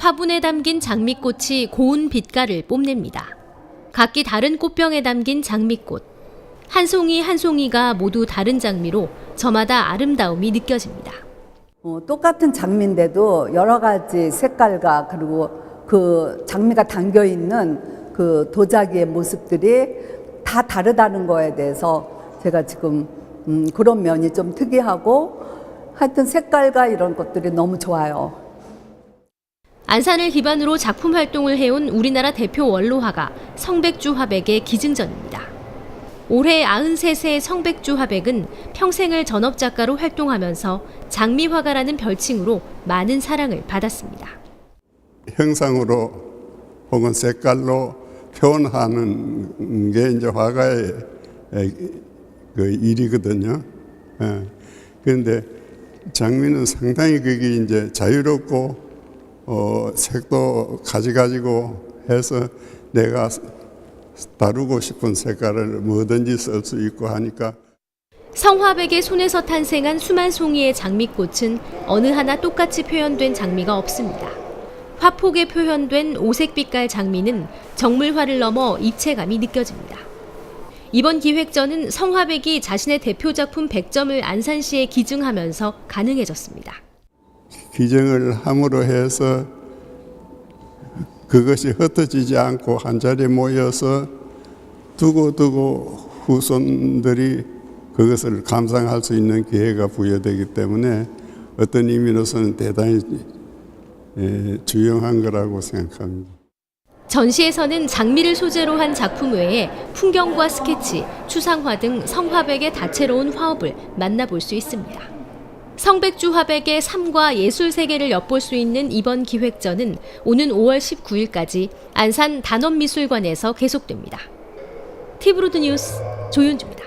화분에 담긴 장미꽃이 고운 빛깔을 뽐냅니다. 각기 다른 꽃병에 담긴 장미꽃. 한 송이 한 송이가 모두 다른 장미로 저마다 아름다움이 느껴집니다. 어, 똑같은 장미인데도 여러 가지 색깔과 그리고 그 장미가 담겨 있는 그 도자기의 모습들이 다 다르다는 거에 대해서 제가 지금 음, 그런 면이 좀 특이하고 하여튼 색깔과 이런 것들이 너무 좋아요. 안산을 기반으로 작품 활동을 해온 우리나라 대표 원로화가 성백주 화백의 기증전입니다. 올해 93세의 성백주 화백은 평생을 전업작가로 활동하면서 장미화가라는 별칭으로 많은 사랑을 받았습니다. 형상으로 혹은 색깔로 표현하는 게 이제 화가의 에, 그 일이거든요. 예. 그런데 장미는 상당히 그게 이제 자유롭고 어, 색도 가지가지고 해서 내가 다루고 싶은 색깔을 뭐든지 쓸 수 있고 하니까 성화백의 손에서 탄생한 수만 송이의 장미꽃은 어느 하나 똑같이 표현된 장미가 없습니다. 화폭에 표현된 오색 빛깔 장미는 정물화를 넘어 입체감이 느껴집니다. 이번 기획전은 성화백이 자신의 대표 작품 100점을 안산시에 기증하면서 가능해졌습니다. 기증을 함으로 해서 그것이 흩어지지 않고 한 자리에 모여서 두고두고 후손들이 그것을 감상할 수 있는 기회가 부여되기 때문에 어떤 의미로서는 대단히 에, 주요한 거라고 생각합니다. 전시에서는 장미를 소재로 한 작품 외에 풍경과 스케치, 추상화 등 성화백의 다채로운 화업을 만나볼 수 있습니다. 성백주 화백의 삶과 예술 세계를 엿볼 수 있는 이번 기획전은 오는 5월 19일까지 안산 단원미술관에서 계속됩니다. 티브로드 뉴스 조윤주입니다.